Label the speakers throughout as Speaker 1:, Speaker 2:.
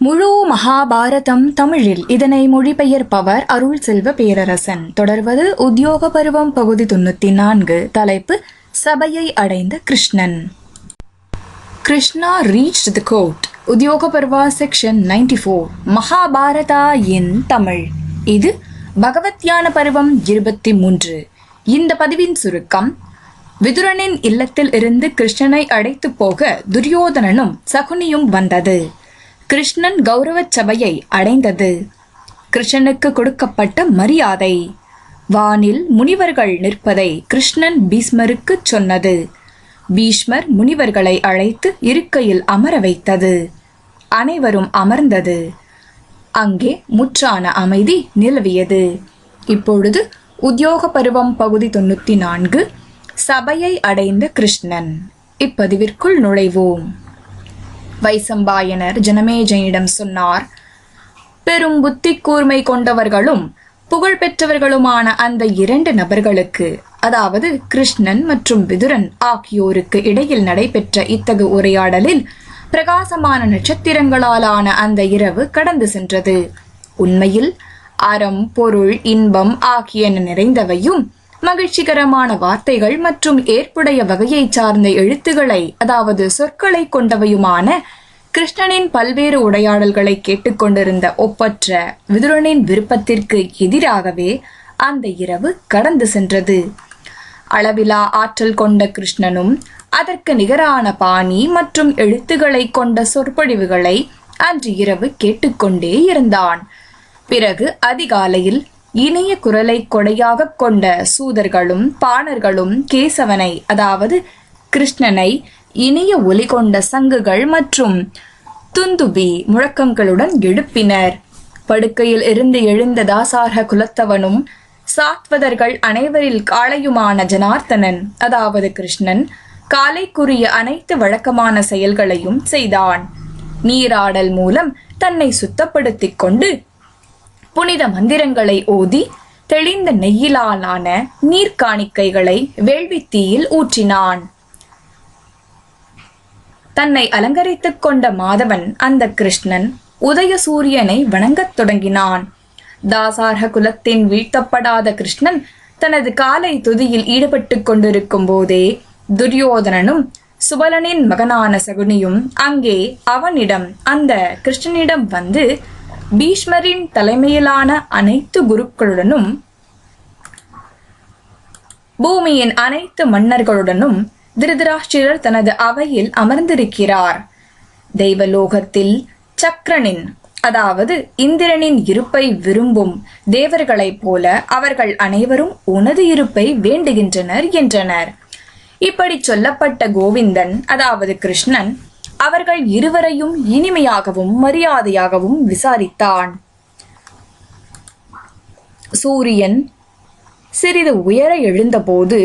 Speaker 1: முழு மகாபாரதம் தமிழில் இதனை மொழிபெயர்ப்பவர் அருள் செல்வ பேரரசன். தொடர்வது உத்தியோக பருவம் பகுதி தொண்ணூத்தி நான்கு. தலைப்பு சபையை அடைந்த Krishnan. Krishna reach the court Udyoga Parva section ninety four Mahabharata in Tamil. இது பகவத்யான பருவம் இருபத்தி மூன்று. இந்த பதிவின் சுருக்கம் விதுரனின் இல்லத்தில் இருந்து கிருஷ்ணனை அழைத்து போக துரியோதனனும் சகுனியும் வந்தது. கிருஷ்ணன் கௌரவச் சபையை அடைந்தது. கிருஷ்ணனுக்கு கொடுக்கப்பட்ட மரியாதை. வானில் முனிவர்கள் நிற்பதை கிருஷ்ணன் பீஷ்மருக்கு சொன்னது. பீஷ்மர் முனிவர்களை அழைத்து இருக்கையில் அமர வைத்தது. அனைவரும் அமர்ந்தது. அங்கே முற்றான அமைதி நிலவியது. இப்பொழுது உத்தியோக பருவம் பகுதி தொண்ணூற்றி நான்கு. சபையை அடைந்த கிருஷ்ணன். இப்பதிவிற்குள் நுழைவோம். வைசம்பாயனர் ஜனமேஜனிடம் சொன்னார் பெரும் புத்தி கூர்மை கொண்டவர்களும் புகழ்பெற்றவர்களுமான அந்த இரண்டு நபர்களுக்கு அதாவது கிருஷ்ணன் மற்றும் விதுரன் ஆகியோருக்கு இடையில் நடைபெற்ற இத்தகு உரையாடலில் பிரகாசமான நட்சத்திரங்களாலான அந்த இரவு கடந்து சென்றது. உண்மையில் அறம் பொருள் இன்பம் ஆகியன நிறைந்தவையும் மகிழ்ச்சிகரமான வார்த்தைகள் மற்றும் ஏற்புடைய வகையை சார்ந்த எழுத்துக்களை அதாவது சொற்களை கொண்டவையுமான கிருஷ்ணனின் பல்வேறு உரையாடல்களை கேட்டுக்கொண்டிருந்த ஒப்பற்ற விதுரனின் விருப்பத்திற்கு எதிராகவே அந்த இரவு கடந்து சென்றது. அளவிலா ஆற்றல் கொண்ட கிருஷ்ணனும் அதற்கு நிகரான பாணி மற்றும் எழுத்துக்களை கொண்ட சொற்பொழிவுகளை அன்று இரவு கேட்டுக்கொண்டே இருந்தான். பிறகு அதிகாலையில் இனிய குரலை கொடையாக கொண்ட சூதர்களும் பாணர்களும் கேசவனை அதாவது கிருஷ்ணனை இனிய ஒலி கொண்ட சங்குகள் மற்றும் துந்துபி முழக்கங்களுடன் எழுப்பினர். படுக்கையில் இருந்து எழுந்த தாசார்க குலத்தவனும் சாத்வதர்கள் அனைவரில் காளையுமான ஜனார்த்தனன் அதாவது கிருஷ்ணன் காலைக்குரிய அனைத்து வழக்கமான செயல்களையும் செய்தான். நீராடல் மூலம் தன்னை சுத்தப்படுத்திக் கொண்டு புனித மந்திரங்களை ஓதி தெளிந்த நெய்யிலாலான நீர்க்காணிக்கைகளை வேள்வித்தீயில் ஊற்றினான். தன்னை அலங்கரித்துக் கொண்ட மாதவன் அந்த கிருஷ்ணன் உதய சூரியனை வணங்கத் தொடங்கினான். தாசார்க குலத்தின் வீழ்த்தப்படாத கிருஷ்ணன் தனது காலை துதியில் ஈடுபட்டுக் கொண்டிருக்கும் போதே துரியோதனனும் சுபலனின் மகனான சகுனியும் அங்கே அவனிடம் அந்த கிருஷ்ணனிடம் வந்து பீஷ்மரின் தலைமையிலான அனைத்து குருக்களுடனும் பூமியின் அனைத்து மன்னர்களுடனும் திருதராஷ்டிரர் தனது அவையில் அமர்ந்திருக்கிறார். தெய்வலோகத்தில் சக்கரனின் அதாவது இந்திரனின் இருப்பை விரும்பும் தேவர்களைப் போல அவர்கள் அனைவரும் உனது இருப்பை வேண்டுகின்றனர் என்றனர். இப்படி சொல்லப்பட்ட கோவிந்தன் அதாவது கிருஷ்ணன் அவர்கள் இருவரையும் இனிமையாகவும் மரியாதையாகவும் விசாரித்தான். சூரியன் சிறிது உயர எழுந்தபோது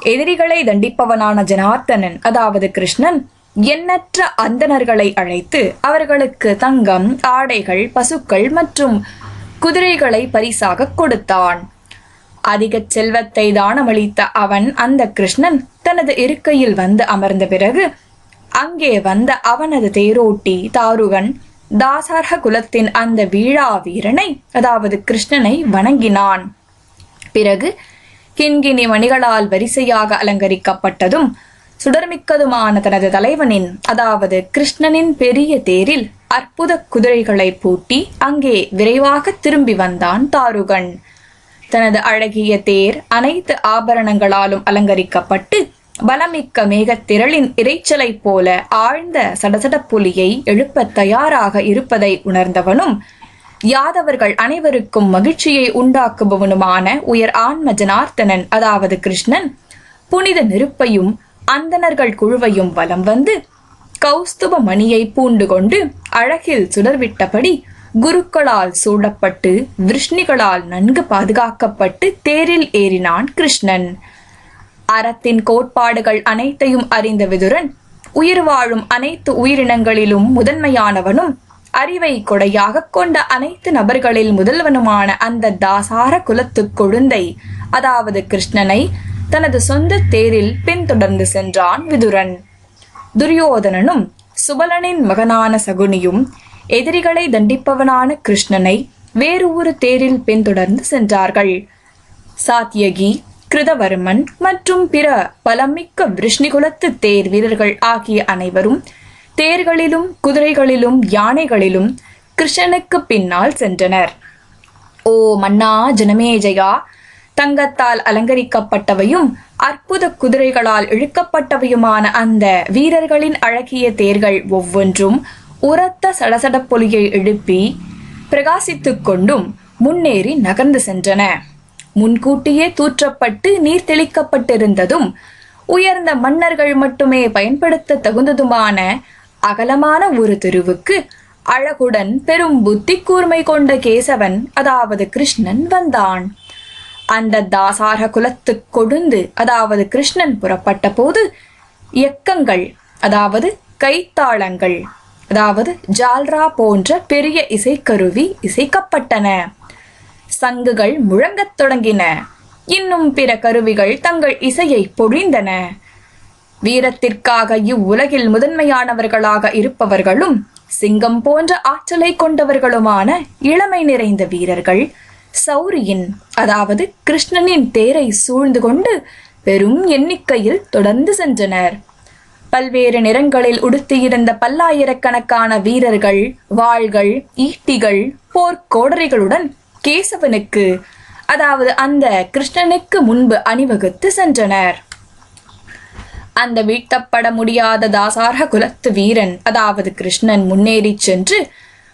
Speaker 1: எதிரிகளை தண்டிப்பவனான ஜனார்த்தனன் அதாவது கிருஷ்ணன் எண்ணற்ற அந்தணர்களை அழைத்து அவர்களுக்கு தங்கம் ஆடைகள் பசுக்கள் மற்றும் குதிரைகளை பரிசாக கொடுத்தான். அதிக செல்வத்தை தானமளித்த அவன் அந்த கிருஷ்ணன் தனது இருக்கையில் வந்து அமர்ந்த பிறகு அங்கே வந்த அவனது தேரோட்டி தாருகன் தாசார்க குலத்தின் அந்த வீழா வீரனை அதாவது கிருஷ்ணனை வணங்கினான். பிறகு கிண்கிணி மணிகளால் வரிசையாக அலங்கரிக்கப்பட்டதும் சுடர்மிக்கதுமான தனது தலைவனின் அதாவது கிருஷ்ணனின் பெரிய தேரில் அற்புத குதிரைகளை பூட்டி அங்கே விரைவாக திரும்பி வந்தான் தாருகன். தனது அழகிய தேர் அனைத்து ஆபரணங்களாலும் அலங்கரிக்கப்பட்டு பலமிக்க மேகத்திரளின் இரைச்சலைப் போல ஆழ்ந்த சடசடப்புலியை எழுப்ப தயாராக இருப்பதை உணர்ந்தவனும் யாதவர்கள் அனைவருக்கும் மகிழ்ச்சியை உண்டாக்குபவனுமான உயர் ஆன்ம ஜனார்த்தனன் அதாவது கிருஷ்ணன் புனித நெருப்பையும் அந்தணர்கள் குழுவையும் வலம் வந்து கௌஸ்துப மணியை பூண்டு கொண்டு அழகில் சுடர்விட்டபடி குருக்களால் சூடப்பட்டு விஷ்ணிகளால் நன்கு பாதுகாக்கப்பட்டு தேரில் ஏறினான் கிருஷ்ணன். அறத்தின் கோட்பாடுகள் அனைத்தையும் அறிந்த விதுரன் உயிர் வாழும் அனைத்து உயிரினங்களிலும் முதன்மையானவனும் அறிவை கொடையாக கொண்ட அனைத்து நபர்களில் முதல்வனுமான அந்த தாசார குலத்து கொழுந்தை அதாவது கிருஷ்ணனை தனது சொந்த தேரில் பின்தொடர்ந்து சென்றான் விதுரன். துரியோதனனும் சுபலனின் மகனான சகுனியும் எதிரிகளை தண்டிப்பவனான கிருஷ்ணனை வேறு ஒரு தேரில் பின்தொடர்ந்து சென்றார்கள். சாத்தியகி கிருதவர்மன் மற்றும் பிற பலமிக்க விருஷ்ணிகுலத்து தேர் வீரர்கள் ஆகிய அனைவரும் தேர்களிலும் குதிரைகளிலும் யானைகளிலும் கிருஷ்ணனுக்கு பின்னால் சென்றனர். ஓ மன்னா ஜனமேஜயா தங்கத்தால் அலங்கரிக்கப்பட்டவையும் அற்புத குதிரைகளால் இழுக்கப்பட்டவையுமான அந்த வீரர்களின் அழகிய தேர்கள் ஒவ்வொன்றும் உரத்த சடசடப்பொலியை எழுப்பி பிரகாசித்துக் கொண்டும் முன்னேறி நகர்ந்து சென்றன. முன்கூட்டியே தூற்றப்பட்டு நீர் தெளிக்கப்பட்டிருந்ததும் உயர்ந்த மன்னர்கள் மட்டுமே பயன்படுத்த தகுந்ததுமான அகலமான ஒரு தெருவுக்கு அழகுடன் பெரும் புத்தி கூர்மை கொண்ட கேசவன் அதாவது கிருஷ்ணன் வந்தான். அந்த தாசார குலத்துக் கொழுந்து அதாவது கிருஷ்ணன் புறப்பட்ட போது எக்கங்கள் அதாவது கைத்தாளங்கள் அதாவது ஜால்ரா போன்ற பெரிய இசைக்கருவி இசைக்கப்பட்டன. சங்குகள் முழங்கத் தொடங்கின. இன்னும் பிற கருவிகள் தங்கள் இசையை பொழிந்தன. வீரத்திற்காக இவ்வுலகில் முதன்மையானவர்களாக இருப்பவர்களும் சிங்கம் போன்ற ஆற்றலை கொண்டவர்களுமான இளமை நிறைந்த வீரர்கள் சௌரியின் அதாவது கிருஷ்ணனின் தேரை சூழ்ந்து கொண்டு பெரும் எண்ணிக்கையில் தொடர்ந்து சென்றனர். பல்வேறு நிறங்களில் உடுத்தியிருந்த பல்லாயிரக்கணக்கான வீரர்கள் வாள்கள் ஈட்டிகள் போர்க்கோடரிகளுடன் கேசவனுக்கு அதாவது அந்த கிருஷ்ணனுக்கு முன்பு அணிவகுத்து சென்றனர். அந்த வீழ்த்தப்பட முடியாத தாசார்க குலத்து வீரன் அதாவது கிருஷ்ணன் முன்னேறிச் சென்று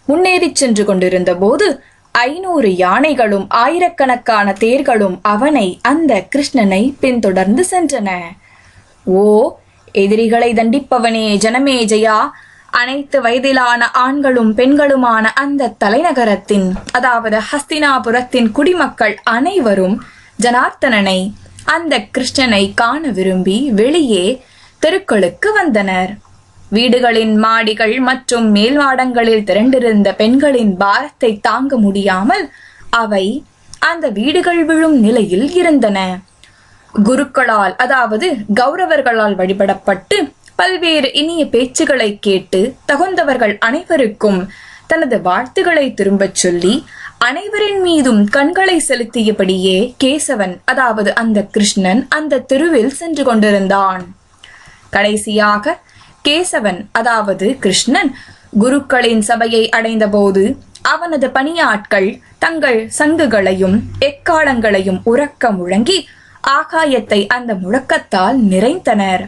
Speaker 1: முன்னேறி சென்று கொண்டிருந்த போது ஐநூறு யானைகளும் ஆயிரக்கணக்கான தேர்களும் அவனை அந்த கிருஷ்ணனை பின்தொடர்ந்து சென்றன. ஓ எதிரிகளை தண்டிப்பவனே ஜனமே ஜயா! அனைத்து வயதிலான ஆண்களும் பெண்களுமான அந்த தலைநகரத்தின் அதாவது ஹஸ்தினாபுரத்தின் குடிமக்கள் அனைவரும் ஜனார்த்தனனை அந்த கிருஷ்ணனை காண விரும்பி வெளியே தெருக்களுக்கு வந்தனர். வீடுகளின் மாடிகள் மற்றும் மேல்வாடங்களில் திரண்டிருந்த பெண்களின் பாரத்தை தாங்க முடியாமல் அவை அந்த வீடுகள் விழும் நிலையில் இருந்தன. குருக்களால் அதாவது கௌரவர்களால் வழிபடப்பட்டு பல்வேறு இனிய பேச்சுகளை கேட்டு தகுந்தவர்கள் அனைவருக்கும் தனது வாழ்த்துக்களை திரும்பச் சொல்லி அனைவரின் மீதும் கண்களை செலுத்தியபடியே கேசவன் அதாவது அந்த கிருஷ்ணன் அந்த தெருவில் சென்று கொண்டிருந்தான். கடைசியாக கேசவன் அதாவது கிருஷ்ணன் குருக்களின் சபையை அடைந்தபோது அவனது பணியாட்கள் தங்கள் சங்குகளையும் எக்காலங்களையும் உறக்க முழங்கி ஆகாயத்தை அந்த முழக்கத்தால் நிறைந்தனர்.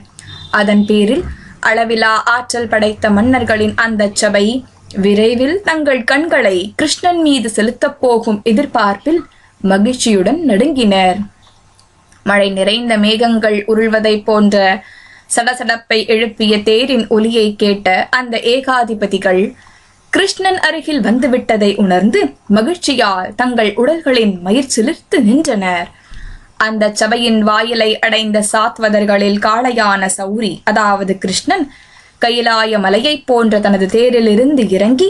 Speaker 1: அதன் பேரில் அளவிலா ஆற்றல் படைத்த மன்னர்களின் அந்த சபை விரைவில் தங்கள் கண்களை கிருஷ்ணன் மீது செலுத்தப் போகும் எதிர்பார்ப்பில் மகிழ்ச்சியுடன் நடுங்கினர். மழை நிறைந்த மேகங்கள் உருள்வதைப் போன்ற சடசடப்பை எழுப்பிய தேரின் ஒலியை கேட்ட அந்த ஏகாதிபதிகள் கிருஷ்ணன் அருகில் வந்துவிட்டதை உணர்ந்து மகிழ்ச்சியால் தங்கள் உடல்களின் மயிர் சிலிர்த்து நின்றனர். அந்த சபையின் வாயிலை அடைந்த சாத்வதர்களில் காளையான சௌரி அதாவது கிருஷ்ணன் கைலாய மலையைப் போன்ற தனது தேரிலிருந்து இறங்கி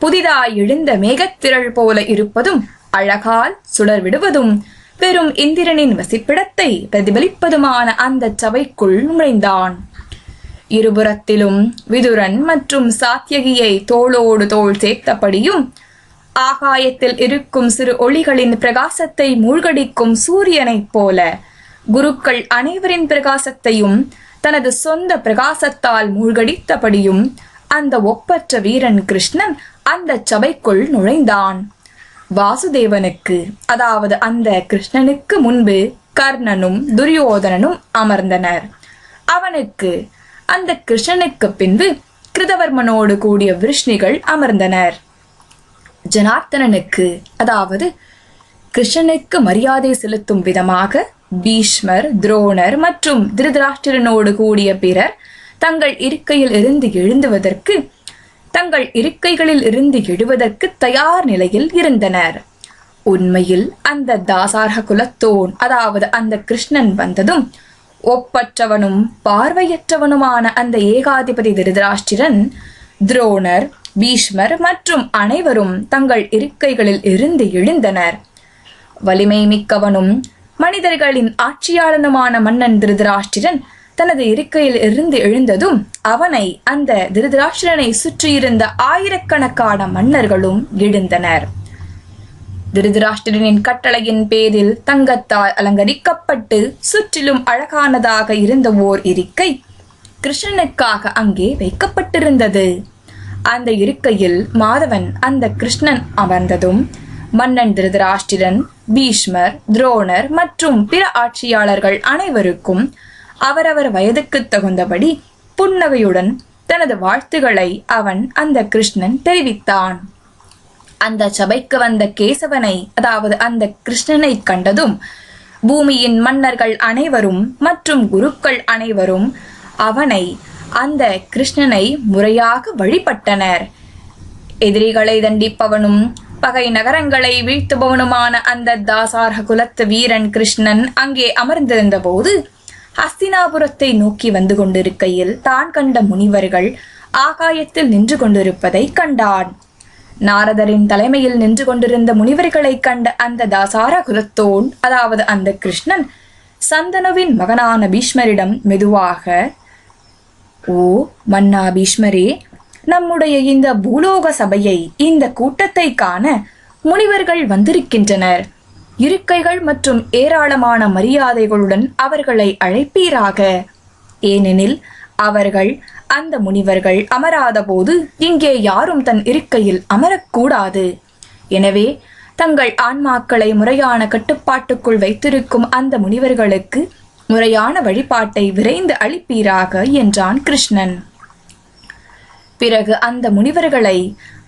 Speaker 1: புதிதாய் எழுந்த மேகத்திரள் போல இருப்பதும் அழகால் சுடர் விடுவதும் பெரும் இந்திரனின் வசிப்பிடத்தை பிரதிபலிப்பதுமான அந்த சபைக்குள் நுழைந்தான். இருபுறத்திலும் விதுரன் மற்றும் சாத்தியகியை தோளோடு தோள் சேர்த்தபடியும் ஆகாயத்தில் இருக்கும் சிறு ஒளிகளின் பிரகாசத்தை மூழ்கடிக்கும் சூரியனைப் போல. குருக்கள் அனைவரின் பிரகாசத்தையும் தனது சொந்த பிரகாசத்தால் மூழ்கடித்தபடியும் அந்த ஒப்பற்ற வீரன் கிருஷ்ணன் அந்த சபைக்குள் நுழைந்தான். வாசுதேவனுக்கு அதாவது அந்த கிருஷ்ணனுக்கு முன்பு கர்ணனும் துரியோதனனும் அமர்ந்தனர். அவனுக்கு அந்த கிருஷ்ணனுக்கு பின்பு கிருதவர்மனோடு கூடிய விருஷ்ணிகள் அமர்ந்தனர். ஜனார்த்தனனுக்கு அதாவது கிருஷ்ணனுக்கு மரியாதை செலுத்தும் விதமாக பீஷ்மர் துரோணர் மற்றும் திருதராஷ்டிரனோடு கூடிய பிறர் தங்கள் இருக்கையில் இருந்து எழுந்துவதற்கு தங்கள் இருக்கைகளில் இருந்து எழுவதற்கு தயார் நிலையில் இருந்தனர். உண்மையில் அந்த தாசார்க குலத்தோன் அதாவது அந்த கிருஷ்ணன் வந்ததும் ஒப்பற்றவனும் பார்வையற்றவனுமான அந்த ஏகாதிபதி திருதராஷ்டிரன் துரோணர் பீஷ்மர் மற்றும் அனைவரும் தங்கள் இருக்கைகளில் இருந்து எழுந்தனர். வலிமை மிக்கவனும் மனிதர்களின் ஆட்சியாளனுமான மன்னன் திருதராஷ்டிரன் தனது இருக்கையில் இருந்து எழுந்ததும் அவனை அந்த திருதராஷ்டிரனை சுற்றியிருந்த ஆயிரக்கணக்கான மன்னர்களும் எழுந்தனர். திருதராஷ்டிரனின் கட்டளையின் பேரில் தங்கத்தால் அலங்கரிக்கப்பட்டு சுற்றிலும் அழகானதாக இருந்த ஓர் இருக்கை கிருஷ்ணனுக்காக அங்கே வைக்கப்பட்டிருந்தது. அந்த இருக்கையில் மாதவன் அந்த கிருஷ்ணன் அமர்ந்ததும் மன்னன் திருதராஷ்டிரன் பீஷ்மர் துரோணர் மற்றும் பிற ஆட்சியாளர்கள் அனைவருக்கும் அவரவர் வயதுக்கு தகுந்தபடி புன்னகையுடன் தனது வாழ்த்துகளை அவன் அந்த கிருஷ்ணன் தெரிவித்தான். அந்த சபைக்கு வந்த கேசவனை அதாவது அந்த கிருஷ்ணனை கண்டதும் பூமியின் மன்னர்கள் அனைவரும் மற்றும் குருக்கள் அனைவரும் அவனை அந்த கிருஷ்ணனை முறையாக வழிபட்டனர். எதிரிகளை தண்டிப்பவனும் பகை நகரங்களை வீழ்த்துபவனுமான அந்த தாசார்க குலத்து வீரன் கிருஷ்ணன் அங்கே அமர்ந்திருந்த போது ஹஸ்தினாபுரத்தை நோக்கி வந்து கொண்டிருக்கையில் தான் கண்ட முனிவர்கள் ஆகாயத்தில் நின்று கொண்டிருப்பதை கண்டான். நாரதரின் தலைமையில் நின்று கொண்டிருந்த முனிவர்களை கண்ட அந்த தாசார குலத்தோன் அதாவது அந்த கிருஷ்ணன் சந்தனுவின் மகனான பீஷ்மரிடம் மெதுவாக ஓ மன்னா பீஷ்மரே நம்முடைய இந்த பூலோக சபையை இந்த கூட்டத்தை காண முனிவர்கள் வந்திருக்கின்றனர். இருக்கைகள் மற்றும் ஏராளமான மரியாதைகளுடன் அவர்களை அழைப்பீராக. ஏனெனில் அவர்கள் அந்த முனிவர்கள் அமராத போது இங்கே யாரும் தன் இருக்கையில் அமரக்கூடாது. எனவே தங்கள் ஆன்மாக்களை முறையான கட்டுப்பாட்டுக்குள் வைத்திருக்கும் அந்த முனிவர்களுக்கு முறையான வழிபாட்டை விரைந்து அளிப்பீராக என்றான் கிருஷ்ணன். பிறகு அந்த முனிவர்களை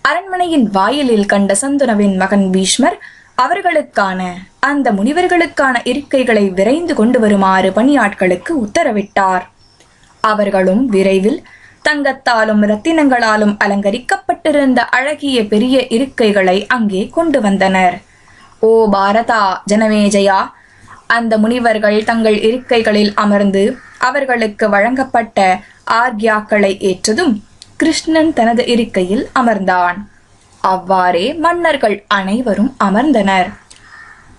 Speaker 1: அரண்மனையின் வாயிலில் கண்ட சந்துனவின் மகன் பீஷ்மர் அவர்களுக்கான அந்த முனிவர்களுக்கான இருக்கைகளை விரைந்து கொண்டு வருமாறு பணியாட்களுக்கு உத்தரவிட்டார். அவர்களும் விரைவில் தங்கத்தாலும் ரத்தினங்களாலும் அலங்கரிக்கப்பட்டிருந்த அழகிய பெரிய இருக்கைகளை அங்கே கொண்டு வந்தனர். ஓ பாரதா ஜனமேஜயா அந்த முனிவர்கள் தங்கள் இருக்கைகளில் அமர்ந்து அவர்களுக்கு வழங்கப்பட்ட ஆர்கியாக்களை ஏற்றதும் கிருஷ்ணன் தனது இருக்கையில் அமர்ந்தான். அவ்வாறே மன்னர்கள் அனைவரும் அமர்ந்தனர்.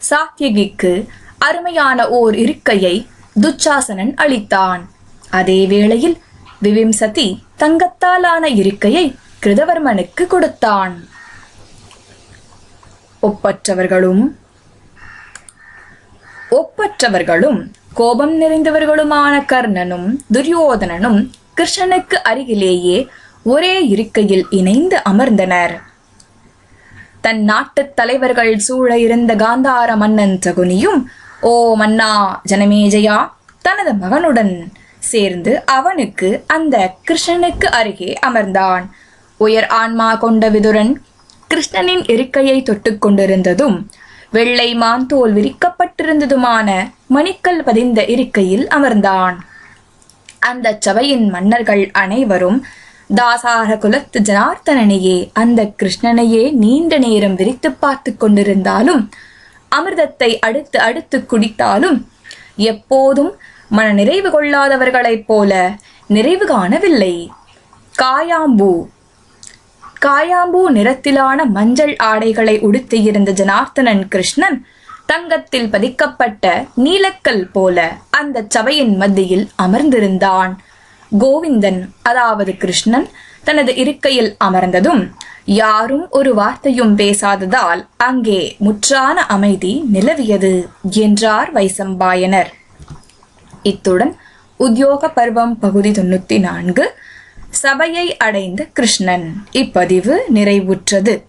Speaker 1: சாத்தியகிக்கு அருமையான ஓர் இருக்கையை துச்சாசனன் அளித்தான். அதே வேளையில் விவிம்சதி தங்கத்தாலான இருக்கையை கிருதவர்மனுக்கு கொடுத்தான். ஒப்பற்றவர்களும் ஒப்பற்றவர்களும் கோபம் நிறைந்தவர்களுமான கர்ணனும் துரியோதனனும் கிருஷ்ணனுக்கு அருகிலேயே ஒரே இருக்கையில் இணைந்து அமர்ந்தனர். தன் நாட்டு தலைவர்கள் சூழ இருந்த காந்தார மன்னன் சகுனியும் ஓ மன்னா ஜனமேஜயா தனது மகனுடன் சேர்ந்து அவனுக்கு அந்த கிருஷ்ணனுக்கு அருகே அமர்ந்தான். உயர் ஆன்மா கொண்ட விதுரன் கிருஷ்ணனின் இருக்கையை தொட்டுக்கொண்டிருந்ததும் கொண்டிருந்ததும் வெள்ளை மாந்தோல் விரிக்கப்பட்டிருந்ததுமான மணிக்கல் பதிந்த இருக்கையில் அமர்ந்தான். அந்த சபையின் மன்னர்கள் அனைவரும் தாசார குலத்து ஜனார்த்தனனையே அந்த கிருஷ்ணனையே நீண்ட நேரம் விரித்து பார்த்து கொண்டிருந்தாலும் அமிர்தத்தை அடுத்து அடுத்து குடித்தாலும் எப்போதும் மன நிறைவு கொள்ளாதவர்களைப் போல நிறைவு காணவில்லை. காயாம்பூ காயாம்பூ நிறத்திலான மஞ்சள் ஆடைகளை உடுத்தியிருந்த ஜனார்த்தனன் கிருஷ்ணன் தங்கத்தில் பதிக்கப்பட்ட நீலக்கல் போல அந்த சபையின் மத்தியில் அமர்ந்திருந்தான். கோவிந்தன் அதாவது கிருஷ்ணன் தனது இருக்கையில் அமர்ந்ததும் யாரும் ஒரு வார்த்தையும் பேசாததால் அங்கே முற்றான அமைதி நிலவியது என்றார் வைசம்பாயனர். இத்துடன் உத்தியோக பருவம் பகுதி தொண்ணூத்தி நான்கு சபையை அடைந்த கிருஷ்ணன். இப்பதிவு நிறைவுற்றது.